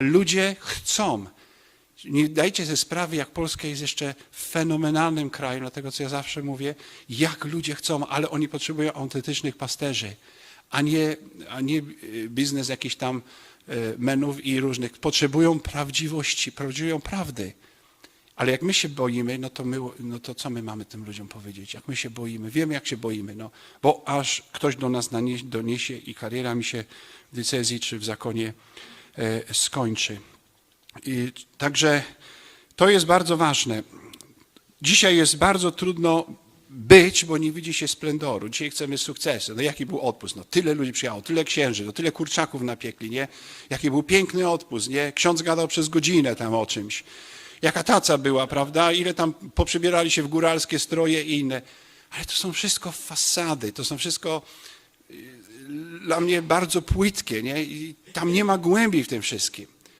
Ludzie chcą. Nie dajcie sobie sprawy, jak Polska jest jeszcze fenomenalnym krajem, dlatego co ja zawsze mówię, jak ludzie chcą, ale oni potrzebują autentycznych pasterzy, a nie, a nie y, biznes jakichś tam y, menów i różnych. Potrzebują prawdziwości, potrzebują prawdy. Ale jak my się boimy, no to, my, no to co my mamy tym ludziom powiedzieć? Jak my się boimy? Wiemy, jak się boimy, no, bo aż ktoś do nas doniesie i kariera mi się w decyzji czy w zakonie skończy. I, także to jest bardzo ważne. Dzisiaj jest bardzo trudno być, bo nie widzi się splendoru. Dzisiaj chcemy sukcesu. No jaki był odpust? No tyle ludzi przyjechało, tyle księży, no tyle kurczaków napiekli, nie? Jaki był piękny odpust, nie? Ksiądz gadał przez godzinę tam o czymś. Jaka taca była, prawda? Ile tam poprzebierali się w góralskie stroje i inne. Ale to są wszystko fasady, to są wszystko dla mnie bardzo płytkie, nie? I tam nie ma głębi w tym wszystkim.